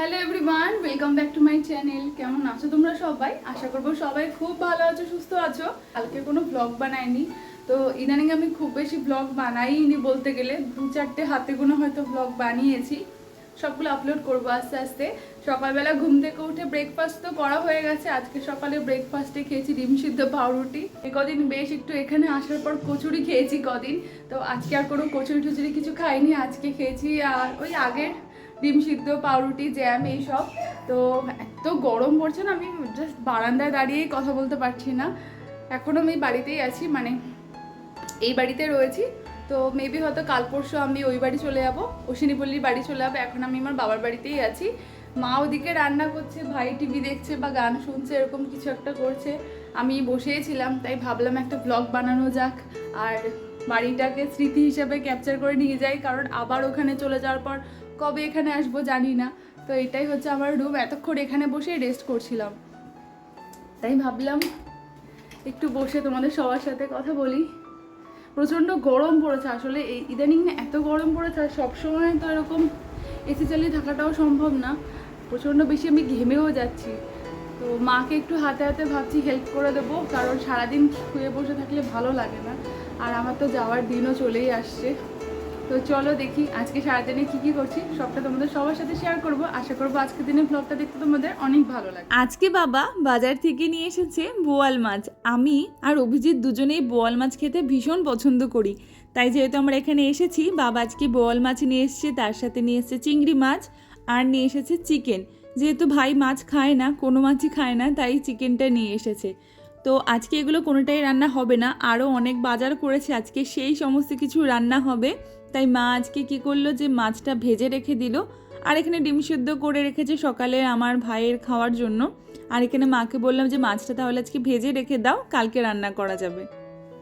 Hello everyone welcome back to my channel কেমন আছো তোমরা সবাই? আশা করব সবাই খুব ভালো আছো, সুস্থ আছো। কালকে কোনো ব্লগ বানাইনি। তো ইদানিং আমি খুব বেশি ব্লগ বানাইনি বলতে গেলে। দু চারটে হাতে কোনো হয়তো ব্লগ বানিয়েছি। সবগুলো আপলোড করব আস্তে আস্তে। সকালবেলা ঘুম থেকে উঠে ব্রেকফাস্ট তো করা হয়ে গেছে। আজকে সকালে ব্রেকফাস্টে খেয়েছি ডিম সিদ্ধ পাউরুটি। কদিন বেশ একটু এখানে আসার পর কচুরি খেয়েছি কদিন। তো আজকে আর কোনো কচুরি টচুরি কিছু খাইনি। আজকে খেয়েছি আর ওই আগের ডিম সিদ্ধ, পাউরুটি জ্যাম এইসব। তো এত গরম পড়ছে না, আমি জাস্ট বারান্দায় দাঁড়িয়েই কথা বলতে পারছি না। এখন আমি বাড়িতেই আছি মানে এই বাড়িতে রয়েছি। তো মেবি হয়তো কাল পরশু আমি ওই বাড়ি চলে যাব, অশ্বিনীপল্লির বাড়ি চলে যাব। এখন আমি আমার বাবার বাড়িতেই আছি। মা ওদিকে রান্না করছে, ভাই টিভি দেখছে বা গান শুনছে, এরকম কিছু একটা করছে। আমি বসেছিলাম তাই ভাবলাম একটা ব্লগ বানানো যাক। আর বাড়িটাকে স্মৃতি হিসেবে ক্যাপচার করে নিয়ে যাই, কারণ আবার ওখানে চলে যাওয়ার পর কবে এখানে আসব জানি না। তো এটাই হচ্ছে আমার রুম এতক্ষণ এখানে বসে রেস্ট করছিলাম। তাই ভাবলাম একটু বসে তোমাদের সবার সাথে কথা বলি। প্রচণ্ড গরম পড়েছে আসলে। এই ইদানিং না এত গরম পড়েছে, আর সবসময় তো এরকম এসি চালিয়ে থাকাটাও সম্ভব না। প্রচণ্ড বেশি আমি ঘেমেও যাচ্ছি। তো মাকে একটু হাতে হাতে ভাবছি হেল্প করে দেবো, কারণ সারাদিন শুয়ে বসে থাকলে ভালো লাগে না। আর আমার তো যাওয়ার দিনও চলেই আসছে। তো চলো দেখি আজকে সারাদিনে কি কি করছি, সবটা তোমাদের সবার সাথে শেয়ার করব। আশা করব আজকের দিনে ব্লগটা দেখতে তোমাদের অনেক ভালো লাগে আজকে বাবা বাজার থেকে নিয়ে এসেছে বোয়াল মাছ। আমি আর অভিজিৎ দুজনেই বোয়াল মাছ খেতে ভীষণ পছন্দ করি। তাই যেহেতু আমরা এখানে এসেছি, বাবা আজকে বোয়াল মাছ নিয়ে এসেছে, তার সাথে নিয়ে এসেছে চিংড়ি মাছ আর নিয়ে এসেছে চিকেন যেহেতু ভাই মাছ খায় না, কোনো মাছই খায় না, তাই চিকেনটা নিয়ে এসেছে। তো আজকে এগুলো কোনোটাই রান্না হবে না। আরও অনেক বাজার করেছে, আজকে সেই সমস্ত কিছু রান্না হবে। তাই মা আজকে কি করল যে মাছটা ভেজে রেখে দিল আর এখানে ডিম সিদ্ধ করে রেখেছে সকালে আমার ভাইয়ের খাওয়ার জন্য। আর এখানে মাকে বললাম যে, মাছটা তাহলে আজকে ভেজে রেখে দাও, কালকে রান্না করা যাবে।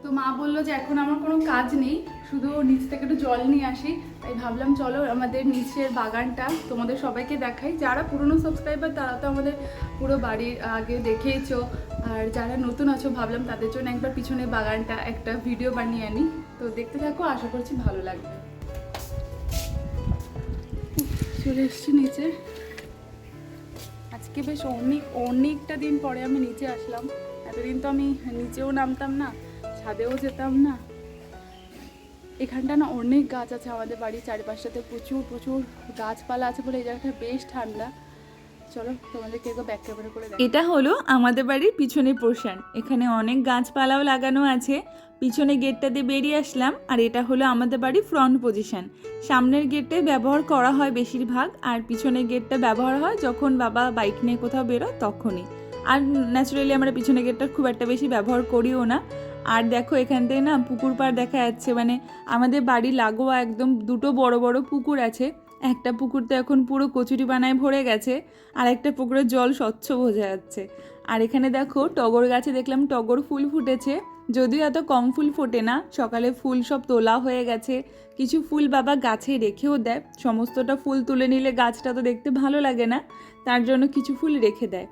তো মা বলল যে এখন আমার কোনো কাজ নেই, শুধু নিচ থেকে একটু জল নিয়ে আসি। তাই ভাবলাম চলো আমাদের নিচের বাগানটা তোমাদের সবাইকে দেখাই। যারা পুরনো সাবস্ক্রাইবার তারা তো আমাদের পুরো বাড়ির আগে দেখেইছো। আর যারা নতুন আছো, ভাবলাম তাদের জন্য একবার পিছনে বাগানটা একটা ভিডিও বানিয়ে আনি। তো দেখতে থাকো, আশা করছি ভালো লাগবে। চলে এসছি নিচে। আজকে বেশ অনেক, অনেকটা দিন পরে আমি নিচে আসলাম। এতদিন তো আমি নিচেও নামতাম না। ছাদেও যেতাম না। এখানটা না অনেক গাছ আছে আমাদের বাড়ির চারিপাশটাতে। প্রচুর প্রচুর গাছপালা আছে বলে এই জায়গাটা বেশ ঠান্ডা। চলো তোমাদেরকে করে এটা হলো আমাদের বাড়ির পিছনে পোর্শন এখানে অনেক গাছপালাও লাগানো আছে। পিছনে গেটটা দিয়ে বেরিয়ে আসলাম আর এটা হলো আমাদের বাড়ির ফ্রন্ট পজিশন সামনের গেটে ব্যবহার করা হয় বেশিরভাগ আর পিছনের গেটটা ব্যবহার হয় যখন বাবা বাইক নিয়ে কোথাও বেরোয় তখনই। আর ন্যাচারালি আমরা পিছনে গেটটা খুব একটা বেশি ব্যবহার করিও না। আর দেখো এখান থেকে না পুকুর পাড় দেখা যাচ্ছে মানে আমাদের বাড়ি লাগোয়া একদম দুটো বড় বড় পুকুর আছে। একটা পুকুর তো এখন পুরো কচুরি বানায় ভরে গেছে আর একটা পুকুরের জল স্বচ্ছ বোঝা যাচ্ছে। আর এখানে দেখো টগর গাছে দেখলাম টগর ফুল ফুটেছে, যদিও এত কম ফুল ফোটে না, সকালে ফুল সব তোলা হয়ে গেছে। কিছু ফুল বাবা গাছে রেখেও দেয়, সমস্তটা ফুল তুলে নিলে গাছটা তো দেখতে ভালো লাগে না, তার জন্য কিছু ফুল রেখে দেয়।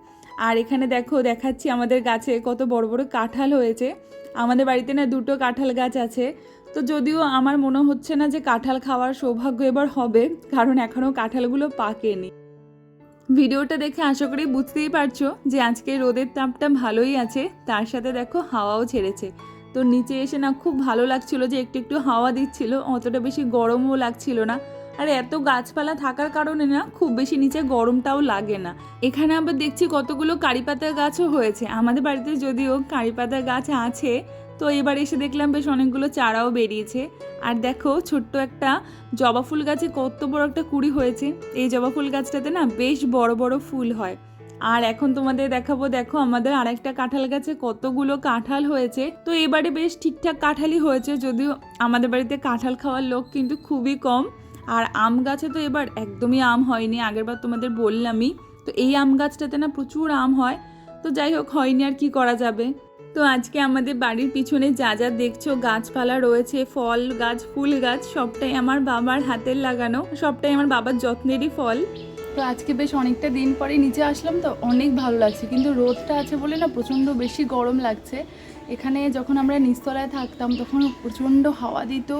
আর এখানে দেখো, দেখাচ্ছি আমাদের গাছে কত বড় বড় কাঁঠাল হয়েছে। আমাদের বাড়িতে না দুটো কাঁঠাল গাছ আছে। তো যদিও আমার মনে হচ্ছে না যে কাঁঠাল খাওয়ার সৌভাগ্য এবার হবে, কারণ এখনও কাঁঠালগুলো পাকেনি। ভিডিওটা দেখে আশা করি বুঝতেই পারছ যে আজকে রোদের তাপটা ভালোই আছে, তার সাথে দেখো হাওয়াও ছেড়েছে। তো নিচে এসে না খুব ভালো লাগছিল যে একটু একটু হাওয়া দিচ্ছিল, অতটা বেশি গরমও লাগছিল না। আর এত গাছপালা থাকার কারণে না খুব বেশি নিচে গরমটাও লাগে না। এখানে আবার দেখছি কতগুলো কারি পাতার গাছও হয়েছে। আমাদের বাড়িতে যদিও কারি পাতার গাছ আছে, তো এবার এসে দেখলাম বেশ অনেকগুলো চারাও বেরিয়েছে। আর দেখো ছোট্ট একটা জবা ফুল গাছে কত বড় একটা কুড়ি হয়েছে। এই জবা ফুল গাছটাতে না বেশ বড় বড় ফুল হয়। আর এখন তোমাদের দেখাবো, দেখো আমাদের আরেকটা কাঁঠাল গাছে কতগুলো কাঁঠাল হয়েছে। তো এবারে বেশ ঠিকঠাক কাঁঠালই হয়েছে, যদিও আমাদের বাড়িতে কাঁঠাল খাওয়ার লোক কিন্তু খুবই কম। আর আম গাছে তো এবার একদমই আম হয়নি, আগেরবার তোমাদের বললামই। তো এই আম গাছটাতে না প্রচুর আম হয়, তো যাই হোক হয়নি আর কি করা যাবে। তো আজকে আমাদের বাড়ির পিছনে যা যা দেখছ, গাছপালা রয়েছে, ফল গাছ, ফুল গাছ, সবটাই আমার বাবার হাতের লাগানো, সবটাই আমার বাবার যত্নেরই ফল। তো আজকে বেশ অনেকটা দিন পরে নিচে আসলাম তো অনেক ভালো লাগছে। কিন্তু রোদটা আছে বলে না প্রচণ্ড বেশি গরম লাগছে। এখানে যখন আমরা নিচতলায় থাকতাম তখন প্রচণ্ড হাওয়া দিত,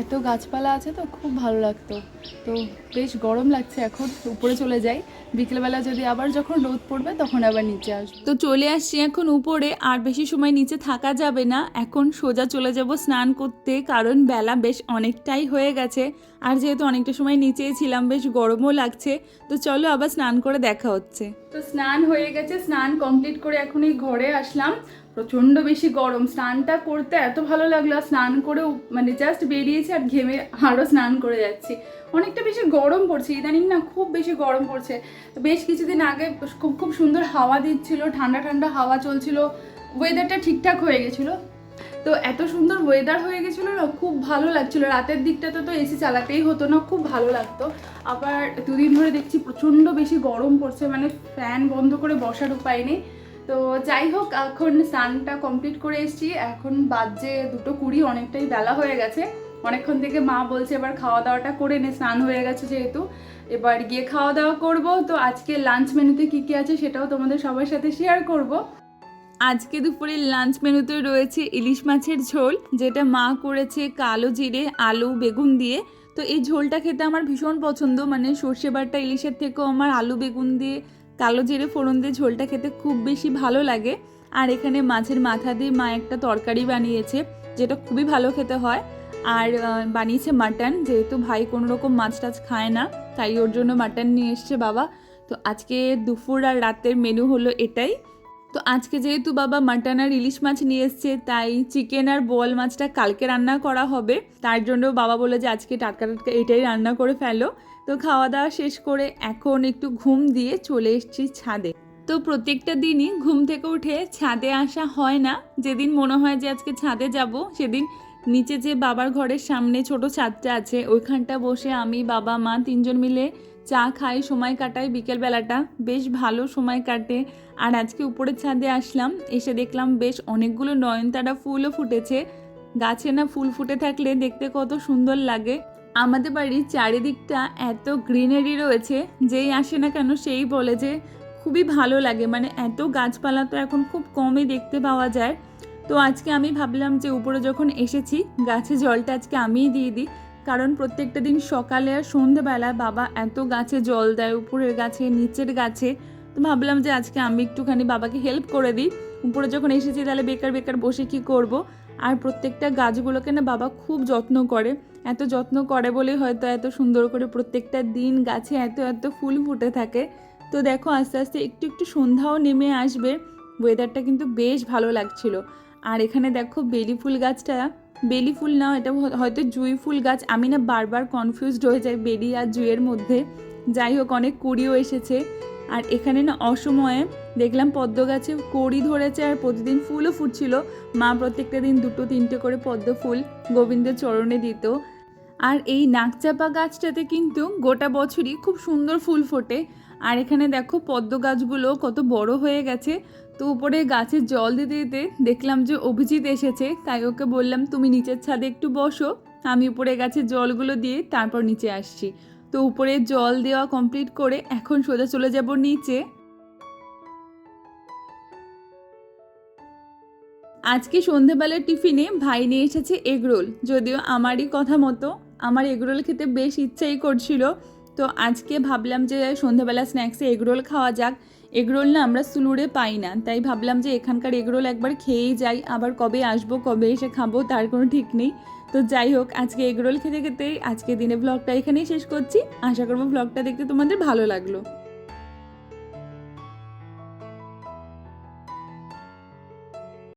এত গাছপালা আছে তো খুব ভালো লাগতো। তো বেশ গরম লাগছে এখন, উপরে চলে যাই। বিকেলবেলা যদি আবার যখন রোদ পড়বে তখন আবার নিচে আসব। তো চলে আসছি এখন উপরে, আর বেশি সময় নিচে থাকা যাবে না। এখন সোজা চলে যাব স্নান করতে, কারণ বেলা বেশ অনেকটাই হয়ে গেছে। আর যেহেতু অনেকটা সময় নিচেই ছিলাম, বেশ গরমও লাগছে। তো চলো আবার স্নান করে দেখা হচ্ছে। তো স্নান হয়ে গেছে, স্নান কমপ্লিট করে এখন এই ঘরে আসলাম। প্রচণ্ড বেশি গরম। স্নানটা করতে এত ভালো লাগল স্নান করেও মানে জাস্ট বেরিয়েছি আর ঘেমে আরও স্নান করে যাচ্ছি। অনেকটা বেশি গরম পড়ছে, ইদানিং না খুব বেশি গরম পড়ছে। বেশ কিছুদিন আগে খুব খুব সুন্দর হাওয়া দিচ্ছিল, ঠান্ডা ঠান্ডা হাওয়া চলছিল ওয়েদারটা ঠিকঠাক হয়ে গেছিল। তো এত সুন্দর ওয়েদার হয়ে গেছিল না, খুব ভালো লাগছিল। রাতের দিকটাতে তো এসি চালাতেই হতো না, খুব ভালো লাগতো। আবার দুদিন ধরে দেখছি প্রচণ্ড বেশি গরম পড়ছে মানে ফ্যান বন্ধ করে বসার উপায় নেই। তো যাই হোক, এখন স্নানটা কমপ্লিট করে এসেছি। এখন বাজে দুটো কুড়ি, অনেকটাই বেলা হয়ে গেছে। অনেকক্ষণ থেকে মা বলছে এবার খাওয়া দাওয়াটা করে নে, স্নান হয়ে গেছে যেহেতু। এবার গিয়ে খাওয়া দাওয়া করব। তো আজকে লাঞ্চ মেনুতে কী কী আছে সেটাও তোমাদের সবার সাথে শেয়ার করব। আজকে দুপুরের লাঞ্চ মেনুতে রয়েছে ইলিশ মাছের ঝোল, যেটা মা করেছে কালো জিরে, আলু, বেগুন দিয়ে। তো এই ঝোলটা খেতে আমার ভীষণ পছন্দ মানে সর্ষে বাটা ইলিশের থেকেও আমার আলু, বেগুন দিয়ে, কালো জিরে, ফোড়ন দিয়ে ঝোলটা খেতে খুব বেশি ভালো লাগে। আর এখানে মাছের মাথা দিয়ে মা একটা তরকারি বানিয়েছে, যেটা খুবই ভালো খেতে হয়। আর বানিয়েছে মাটন, যেহেতু ভাই কোনো রকম মাছ টাছ খায় না, তাই ওর জন্য মাটন নিয়ে এসছে বাবা। তো আজকে দুপুর আর রাতের মেনু হলো এটাই। তো আজকে যেহেতু বাবা মাটন আর ইলিশ মাছ নিয়ে এসছে, তাই চিকেন আর বোয়াল মাছটা কালকে রান্না করা হবে। তার জন্য বাবা বলে যে আজকে টাটকা টাটকা এটাই রান্না করে ফেলো। তো খাওয়া দাওয়া শেষ করে এখন একটু ঘুম দিয়ে চলে এসেছি ছাদে। তো প্রত্যেকটা দিনই ঘুম থেকে উঠে ছাদে আসা হয় না। যেদিন মনে হয় যে আজকে ছাদে যাব, সেদিন নিচে যে বাবার ঘরের সামনে ছোট ছাদটা আছে, ওইখানটা বসে আমি, বাবা, মা তিনজন মিলে চা খাই, সময় কাটাই বিকেলবেলাটা বেশ ভালো সময় কাটে। আর আজকে উপরের ছাদে আসলাম, এসে দেখলাম বেশ অনেকগুলো নয়নতারা ফুলও ফুটেছে। গাছে না ফুল ফুটে থাকলে দেখতে কত সুন্দর লাগে। আমাদের বাড়ির চারিদিকটা এত গ্রিনারি রয়েছে, যেই আসে না কেন সেই বলে যে খুবই ভালো লাগে। মানে এত গাছপালা তো এখন খুব কমই দেখতে পাওয়া যায়। তো আজকে আমি ভাবলাম যে উপরে যখন এসেছি, গাছে জলটা আজকে আমিই দিয়ে দিই। কারণ প্রত্যেকটা দিন সকালে আর সন্ধেবেলা বাবা এত গাছে জল দেয়, উপরের গাছে, নিচের গাছে। তো ভাবলাম যে আজকে আমি একটুখানি বাবাকে হেল্প করে দিই। উপরে যখন এসেছি তাহলে বেকার বেকার বসে কি করব? আর প্রত্যেকটা গাছগুলোকে না বাবা খুব যত্ন করে। এত যত্ন করে বলেই হয়তো এত সুন্দর করে প্রত্যেকটা দিন গাছে এত এত ফুল ফুটে থাকে। তো দেখো আস্তে আস্তে একটু একটু সন্ধ্যাও নেমে আসবে। ওয়েদারটা কিন্তু বেশ ভালো লাগছিল। আর এখানে দেখো বেলি ফুল গাছটা বেলি ফুল না, এটা হয়তো জুই ফুল গাছ। আমি না বারবার কনফিউজড হয়ে যাই বেলি আর জুইয়ের মধ্যে। যাই হোক, অনেক কুড়িও এসেছে। আর এখানে না অসময়ে দেখলাম পদ্ম গাছে কড়ি ধরেছে আর প্রতিদিন ফুলও ফুটছিল। মা প্রত্যেকটা দিন দুটো, তিনটে করে পদ্ম ফুল গোবিন্দের চরণে দিত। আর এই নাকচাপা গাছটাতে কিন্তু গোটা বছরই খুব সুন্দর ফুল ফোটে। আর এখানে দেখো পদ্ম গাছগুলো কত বড় হয়ে গেছে। তো উপরে গাছে জল দিতে দিতে দেখলাম যে অভিজিৎ এসেছে, তাই ওকে বললাম, তুমি নিচের ছাদে একটু বসো, আমি উপরে গাছের জলগুলো দিয়ে তারপর নিচে আসছি। তো উপরে জল দেওয়া কমপ্লিট করে এখন সোজা চলে যাব নিচে। আজকে সন্ধেবেলার টিফিনে ভাই নিয়ে এসেছে এগরোল, যদিও আমারই কথা মতো, আমার এগরোল খেতে বেশ ইচ্ছাই করছিল। তো আজকে ভাবলাম যে সন্ধেবেলা স্ন্যাক্সে এগরোল খাওয়া যাক। এগরোল না আমরা সুলুরে পাই না। তাই ভাবলাম যে এখানকার এগরোল একবার খেয়েই যাই, আবার কবে আসব, কবে এসে খাব তার কোনো ঠিক নেই। তো যাই হোক, আজকে এগরোল খেতে খেতেই আজকে দিনে ব্লগটা এখানেই শেষ করছি। আশা করব ব্লগটা দেখতে তোমাদের ভালো লাগল।